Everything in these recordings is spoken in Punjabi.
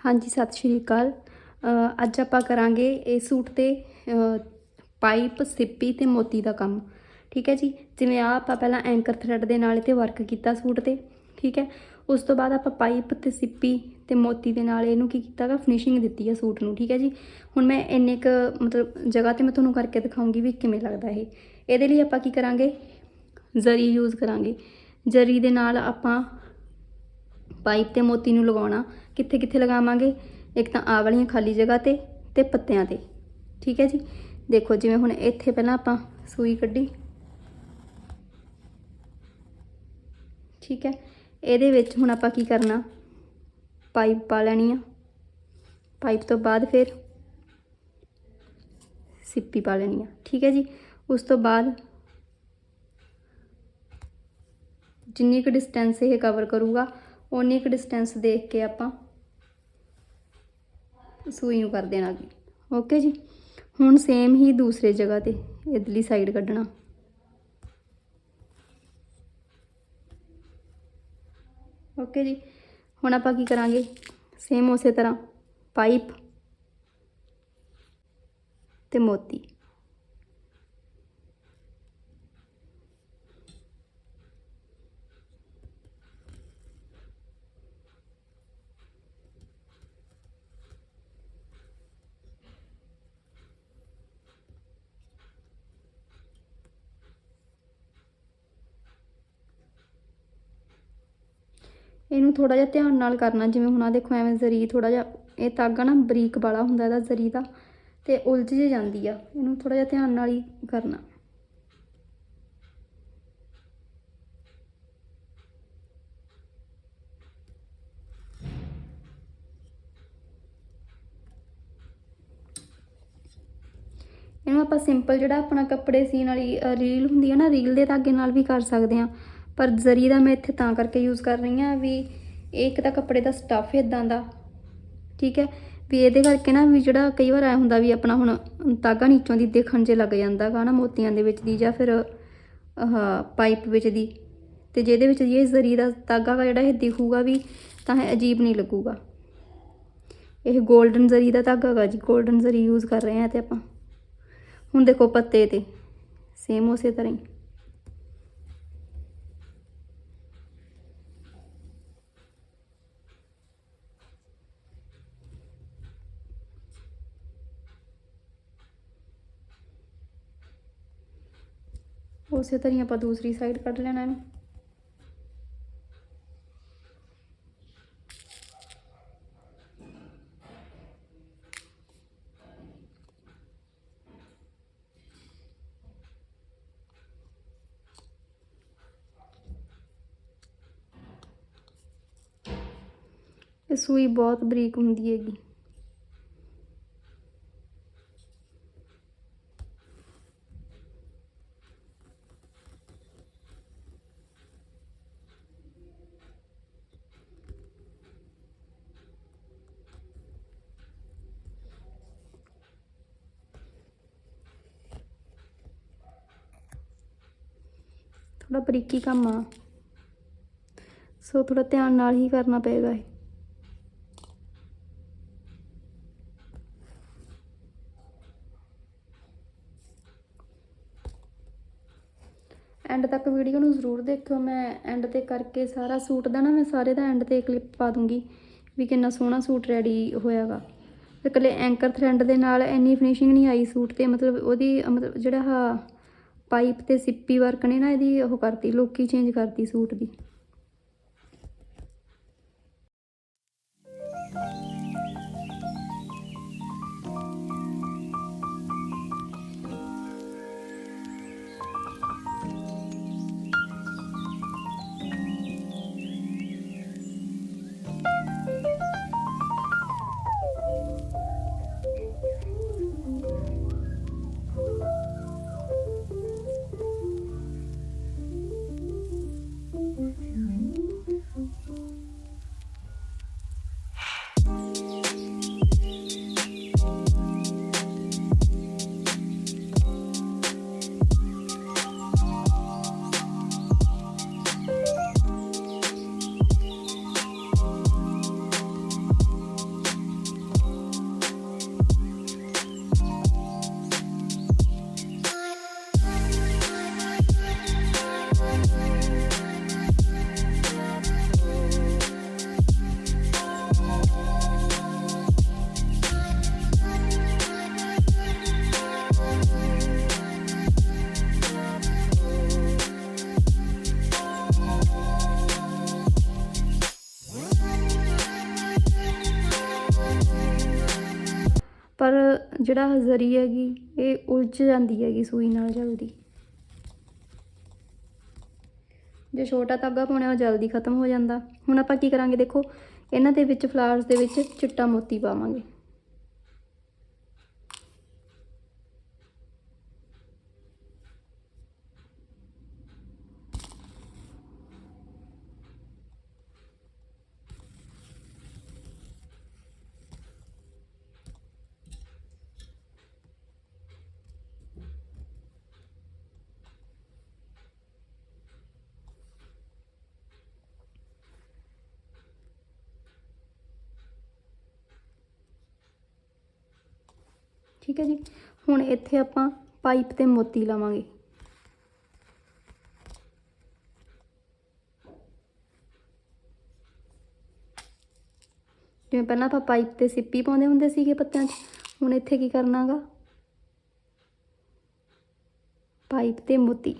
ਹਾਂਜੀ, ਸਤਿ ਸ਼੍ਰੀ ਅਕਾਲ। ਅੱਜ ਆਪਾਂ ਕਰਾਂਗੇ ਇਹ ਸੂਟ ਤੇ ਪਾਈਪ, ਸਿੱਪੀ ਤੇ ਮੋਤੀ ਦਾ ਕੰਮ। ਠੀਕ ਹੈ ਜੀ? ਜਿਵੇਂ ਆ ਆਪਾਂ ਪਹਿਲਾਂ ਐਂਕਰ ਥਰੈਡ ਦੇ ਨਾਲ ਤੇ ਵਰਕ ਕੀਤਾ ਸੂਟ ਤੇ। ਠੀਕ ਹੈ? ਉਸ ਤੋਂ ਬਾਅਦ ਆਪਾਂ ਪਾਈਪ ਤੇ ਸਿੱਪੀ ਤੇ ਮੋਤੀ ਦੇ ਨਾਲ ਇਹਨੂੰ ਕੀ ਕੀਤਾਗਾ ਫਿਨਿਸ਼ਿੰਗ ਦਿੱਤੀ ਹੈ ਸੂਟ ਨੂੰ। ਠੀਕ ਹੈ ਜੀ? ਹੁਣ ਮੈਂ ਇੰਨੇ ਕ ਮਤਲਬ ਜਗ੍ਹਾ ਤੇ ਮੈਂ ਤੁਹਾਨੂੰ ਕਰਕੇ ਦਿਖਾਉਂਗੀ ਵੀ ਕਿਵੇਂ ਲੱਗਦਾ ਇਹ। ਇਹਦੇ ਲਈ ਆਪਾਂ ਕੀ ਕਰਾਂਗੇ? ਜ਼ਰੀ ਯੂਜ਼ ਕਰਾਂਗੇ। ਜ਼ਰੀ ਦੇ ਨਾਲ ਆਪਾਂ ਪਾਈਪ ਤੇ ਮੋਤੀ ਨੂੰ ਲਗਾਉਣਾ ਕਿੱਥੇ ਕਿੱਥੇ ਲਗਾਵਾਂਗੇ? ਇੱਕ ਤਾਂ ਆ ਵਾਲੀਆਂ ਖਾਲੀ ਜਗ੍ਹਾ ਤੇ ਤੇ ਪੱਤਿਆਂ ਤੇ। ਠੀਕ ਹੈ ਜੀ? ਦੇਖੋ ਜਿਵੇਂ ਹੁਣ ਇੱਥੇ ਪਹਿਲਾਂ ਆਪਾਂ ਸੂਈ ਕੱਢੀ। ਠੀਕ ਹੈ? ਇਹਦੇ ਵਿੱਚ ਹੁਣ ਆਪਾਂ ਕੀ ਕਰਨਾ? ਪਾਈਪ ਪਾ ਲੈਣੀ ਆ। ਪਾਈਪ ਤੋਂ ਬਾਅਦ ਫਿਰ ਸਿੱਪੀ ਪਾ ਲੈਣੀ ਆ। ਠੀਕ ਹੈ ਜੀ? ਉਸ ਤੋਂ ਬਾਅਦ ਜਿੰਨੀ ਕੁ ਡਿਸਟੈਂਸ ਇਹ ਕਵਰ ਕਰੂਗਾ ਉਨੀ ਕੁ ਡਿਸਟੈਂਸ ਦੇਖ ਕੇ ਆਪਾਂ ਸੂਈ ਨੂੰ ਕਰ ਦੇਣਾ ਅੱਗੇ। ਓਕੇ ਜੀ? ਹੁਣ ਸੇਮ ਹੀ ਦੂਸਰੇ ਜਗ੍ਹਾ ਤੇ ਇਧਰਲੀ ਸਾਈਡ ਕੱਢਣਾ। ਓਕੇ ਜੀ? ਹੁਣ ਆਪਾਂ ਕੀ ਕਰਾਂਗੇ? ਸੇਮ ਉਸੇ ਤਰ੍ਹਾਂ ਪਾਈਪ ਤੇ ਮੋਤੀ। ਇਹਨੂੰ ਥੋੜਾ ਜਿਹਾ ਧਿਆਨ ਨਾਲ ਕਰਨਾ, ਜਿਵੇਂ ਹੁਣ ਆ ਦੇਖੋ ਐਵੇਂ ਜ਼ਰੀ ਥੋੜਾ ਜਿਹਾ, ਇਹ ਤਾਗਾ ਨਾ ਬਰੀਕ ਵਾਲਾ ਹੁੰਦਾ ਇਹਦਾ ਜ਼ਰੀ ਦਾ, ਤੇ ਉਲਝ ਜੇ ਜਾਂਦੀ ਆ, ਇਹਨੂੰ ਥੋੜਾ ਜਿਹਾ ਧਿਆਨ ਨਾਲ ਹੀ ਕਰਨਾ। ਇਹਨੂੰ ਆਪਾਂ ਸਿੰਪਲ ਜਿਹੜਾ ਆਪਣਾ ਕੱਪੜੇ ਸੀਨ ਵਾਲੀ ਰੀਲ ਹੁੰਦੀ ਹੈ ਨਾ ਰੀਲ ਦੇ ਧਾਗੇ ਨਾਲ ਵੀ ਕਰ ਸਕਦੇ ਹਾਂ ਪਰ ਜ਼ਰੀ ਦਾ ਮੈਂ ਇੱਥੇ ਤਾਂ ਕਰਕੇ ਯੂਜ਼ ਕਰ ਰਹੀ ਹਾਂ ਵੀ ਇਹ ਇੱਕ ਤਾਂ ਕੱਪੜੇ ਦਾ ਸਟੱਫ ਇਦਾਂ ਦਾ, ਠੀਕ ਹੈ? ਵੀ ਇਹਦੇ ਕਰਕੇ ਨਾ ਵੀ ਜਿਹੜਾ ਕਈ ਵਾਰ ਐ ਹੁੰਦਾ ਵੀ ਆਪਣਾ ਹੁਣ ਤਾਗਾ ਨੀਚੋਂ ਦੀ ਦੇਖਣ 'ਚ ਲੱਗ ਜਾਂਦਾ ਗਾ ਨਾ ਮੋਤੀਆਂ ਦੇ ਵਿੱਚ ਦੀ ਜਾਂ ਫਿਰ ਆਹ ਪਾਈਪ ਵਿੱਚ ਦੀ, ਤੇ ਜਿਹਦੇ ਵਿੱਚ ਇਹ ਜ਼ਰੀ ਦਾ ਤਾਗਾ ਗਾ ਜਿਹੜਾ ਇਹ ਦਿਖੂਗਾ ਵੀ ਤਾਂ ਇਹ ਅਜੀਬ ਨਹੀਂ ਲੱਗੂਗਾ। ਇਹ 골ਡਨ ਜ਼ਰੀ ਦਾ ਧਾਗਾ ਗਾ ਜੀ 골ਡਨ ਜ਼ਰੀ ਯੂਜ਼ ਕਰ ਰਹੇ ਹਾਂ ਤੇ ਆਪਾਂ। ਹੁਣ ਦੇਖੋ ਪੱਤੇ ਤੇ ਸੇਮ ਉਸੇ ਤਰ੍ਹਾਂ ਹੀ। ਉਸੇ ਤਰ੍ਹਾਂ ਹੀ ਆਪਾਂ ਦੂਸਰੀ ਸਾਈਡ ਕੱਢ ਲੈਣਾ ਇਹਨੂੰ ਇਹ ਸੂਈ ਬਹੁਤ ਬਰੀਕ ਹੁੰਦੀ ਹੈਗੀ ਥੋੜਾ ਬਰੀਕੀ ਕੰਮ ਆ। ਸੋ ਥੋੜਾ ਧਿਆਨ ਨਾਲ ਹੀ ਕਰਨਾ ਪਏਗਾ ਇਹ। ਐਂਡ ਤੱਕ ਵੀਡੀਓ ਨੂੰ ਜ਼ਰੂਰ ਦੇਖਿਓ। ਮੈਂ ਐਂਡ ਤੇ ਕਰਕੇ ਸਾਰਾ ਸੂਟ ਦਾ ਨਾ, ਮੈਂ ਸਾਰੇ ਦਾ ਐਂਡ ਤੇ ਕਲਿੱਪ ਪਾ ਦੂੰਗੀ ਵੀ ਕਿੰਨਾ ਸੋਹਣਾ ਸੂਟ ਰੈਡੀ ਹੋਇਆਗਾ। ਤੇ ਇਕੱਲੇ ਐਂਕਰ ਥਰੈਂਡ ਦੇ ਨਾਲ ਇੰਨੀ ਫਿਨਿਸ਼ਿੰਗ ਨਹੀਂ ਆਈ ਸੂਟ ਤੇ, ਮਤਲਬ ਉਹਦੀ, ਮਤਲਬ ਜਿਹੜਾ ਆਹ ਪਾਈਪ ਤੇ ਸਿੱਪੀ ਵਰਕ ਨੇ ਨਾ ਇਹਦੀ ਉਹ ਕਰਤੀ ਲੁੱਕ ਚੇਂਜ ਕਰਤੀ ਸੂਟ ਦੀ। ਜਿਹੜਾ ਜ਼ਰੀ ਹੈਗੀ, ਇਹ ਉਲਝ ਜਾਂਦੀ ਹੈਗੀ ਸੂਈ ਨਾਲ ਜਲਦੀ। ਜੇ ਛੋਟਾ ਧਾਗਾ ਪਾਉਣਾ ਉਹ ਜਲਦੀ ਖਤਮ ਹੋ ਜਾਂਦਾ। ਹੁਣ ਆਪਾਂ ਕੀ ਕਰਾਂਗੇ ਦੇਖੋ, ਇਹਨਾਂ ਦੇ ਵਿੱਚ ਫਲਾਵਰਸ ਦੇ ਵਿੱਚ ਚਿੱਟਾ ਮੋਤੀ ਪਾਵਾਂਗੇ। ਠੀਕ ਹੈ ਜੀ। ਹੁਣ ਇੱਥੇ ਆਪਾਂ ਪਾਈਪ ਤੇ ਮੋਤੀ ਲਾਵਾਂਗੇ। ਜਿਵੇਂ ਪਹਿਲਾਂ ਆਪਾਂ ਪਾਈਪ ਤੇ ਸਿੱਪੀ ਪਾਉਂਦੇ ਹੁੰਦੇ ਸੀਗੇ ਪੱਤਿਆਂ 'ਚ, ਹੁਣ ਇੱਥੇ ਕੀ ਕਰਨਾਗਾ? ਪਾਈਪ ਤੇ ਮੋਤੀ।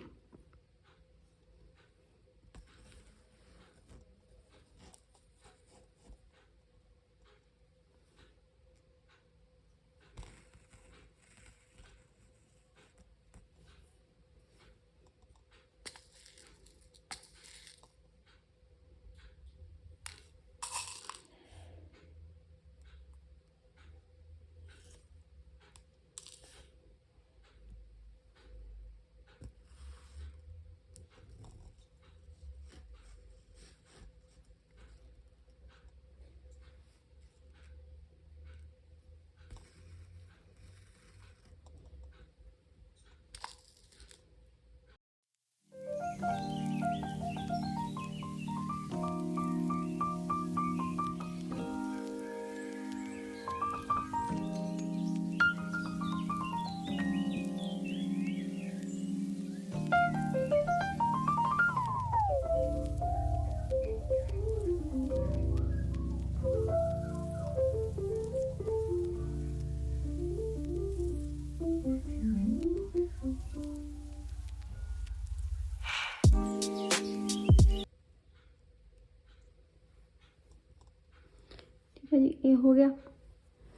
ਹੋ ਗਿਆ।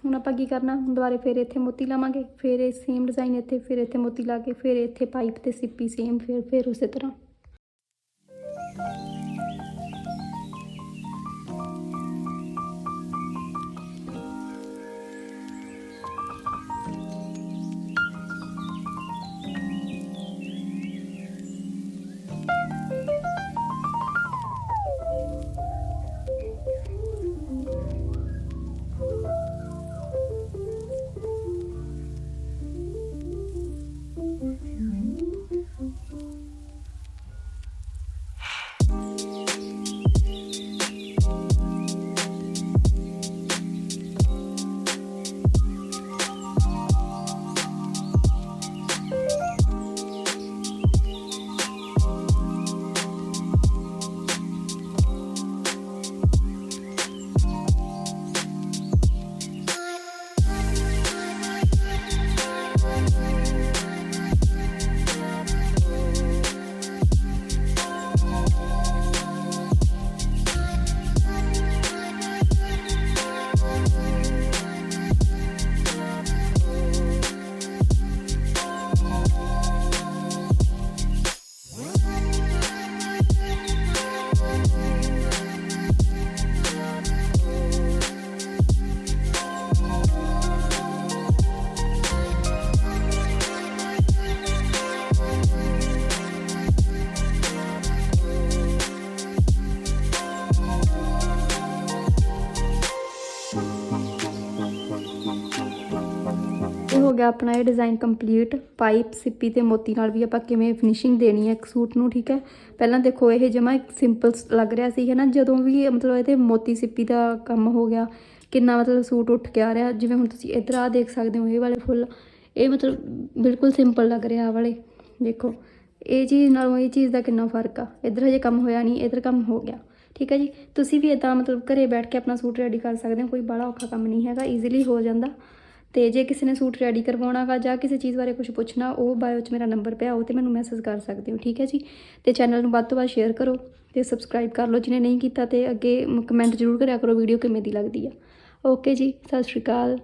ਹੁਣ ਆਪਾਂ ਕੀ ਕਰਨਾ? ਦੁਬਾਰੇ ਫਿਰ ਇੱਥੇ ਮੋਤੀ ਲਾਵਾਂਗੇ। ਫਿਰ ਇਹ ਸੇਮ ਡਿਜ਼ਾਈਨ ਇੱਥੇ, ਫਿਰ ਇੱਥੇ ਮੋਤੀ ਲਾ ਕੇ, ਫਿਰ ਇੱਥੇ ਪਾਈਪ ਤੇ ਸਿੱਪੀ ਸੇਮ ਫਿਰ ਫਿਰ ਉਸੇ ਤਰ੍ਹਾਂ। ਗਿਆ ਆਪਣਾ ਇਹ ਡਿਜ਼ਾਈਨ ਕੰਪਲੀਟ ਪਾਈਪ ਸਿੱਪੀ ਤੇ ਮੋਤੀ ਨਾਲ ਵੀ ਆਪਾਂ ਕਿਵੇਂ ਫਿਨਿਸ਼ਿੰਗ ਦੇਣੀ ਹੈ ਇੱਕ ਸੂਟ ਨੂੰ, ਠੀਕ ਹੈ? ਪਹਿਲਾਂ ਦੇਖੋ, ਇਹ ਜਮਾ ਇੱਕ ਸਿੰਪਲ ਲੱਗ ਰਿਹਾ ਸੀ ਹੈ ਨਾ ਜਦੋਂ ਵੀ ਮਤਲਬ ਇਹਦੇ ਮੋਤੀ ਸਿੱਪੀ ਦਾ ਕੰਮ ਹੋ ਗਿਆ, ਕਿੰਨਾ ਮਤਲਬ ਸੂਟ ਉੱਠ ਕੇ ਆ ਰਿਹਾ, ਜਿਵੇਂ ਹੁਣ ਤੁਸੀਂ ਇੱਧਰ ਆ ਦੇਖ ਸਕਦੇ ਹੋ, ਇਹ ਵਾਲੇ ਫੁੱਲ, ਇਹ ਮਤਲਬ ਬਿਲਕੁਲ ਸਿੰਪਲ ਲੱਗ ਰਿਹਾ ਆਹ ਵਾਲੇ, ਦੇਖੋ। ਇਹ ਚੀਜ਼ ਨਾਲੋਂ ਇਹ ਚੀਜ਼ ਦਾ ਕਿੰਨਾ ਫ਼ਰਕ ਆ? ਇੱਧਰ ਹਜੇ ਕੰਮ ਹੋਇਆ ਨਹੀਂ, ਇੱਧਰ ਕੰਮ ਹੋ ਗਿਆ, ਠੀਕ ਹੈ ਜੀ? ਤੁਸੀਂ ਵੀ ਇਦਾਂ ਮਤਲਬ ਘਰੇ ਬੈਠ ਕੇ ਆਪਣਾ ਸੂਟ ਰੈਡੀ ਕਰ ਸਕਦੇ ਹੋ, ਕੋਈ ਬੜਾ ਔਖਾ ਕੰਮ ਨਹੀਂ ਹੈਗਾ ਈਜ਼ੀਲੀ ਹੋ ਜਾਂਦਾ। ਤੇ ਜੇ ਕਿਸੇ ਨੇ ਸੂਟ ਰੈਡੀ ਕਰਵਾਉਣਾ ਵਾ ਜਾਂ ਕਿਸੇ ਚੀਜ਼ ਬਾਰੇ ਕੁਝ ਪੁੱਛਣਾ, ਉਹ ਬਾਇਓ 'ਚ ਮੇਰਾ ਨੰਬਰ ਪਿਆ, ਉਹ ਤੇ ਮੈਨੂੰ ਮੈਸੇਜ ਕਰ ਸਕਦੇ ਹੋ, ਠੀਕ ਹੈ ਜੀ? ਤੇ ਚੈਨਲ ਨੂੰ ਵੱਧ ਤੋਂ ਵੱਧ ਸ਼ੇਅਰ ਕਰੋ ਤੇ ਸਬਸਕ੍ਰਾਈਬ ਕਰ ਲਓ, ਜਿਹਨੇ ਨਹੀਂ ਕੀਤਾ ਤੇ ਅੱਗੇ ਕਮੈਂਟ ਜ਼ਰੂਰ ਕਰਿਆ ਕਰੋ ਵੀਡੀਓ ਕਿਵੇਂ ਦੀ ਲੱਗਦੀ ਆ। ਓਕੇ ਜੀ, ਸਤਿ ਸ਼੍ਰੀ ਅਕਾਲ।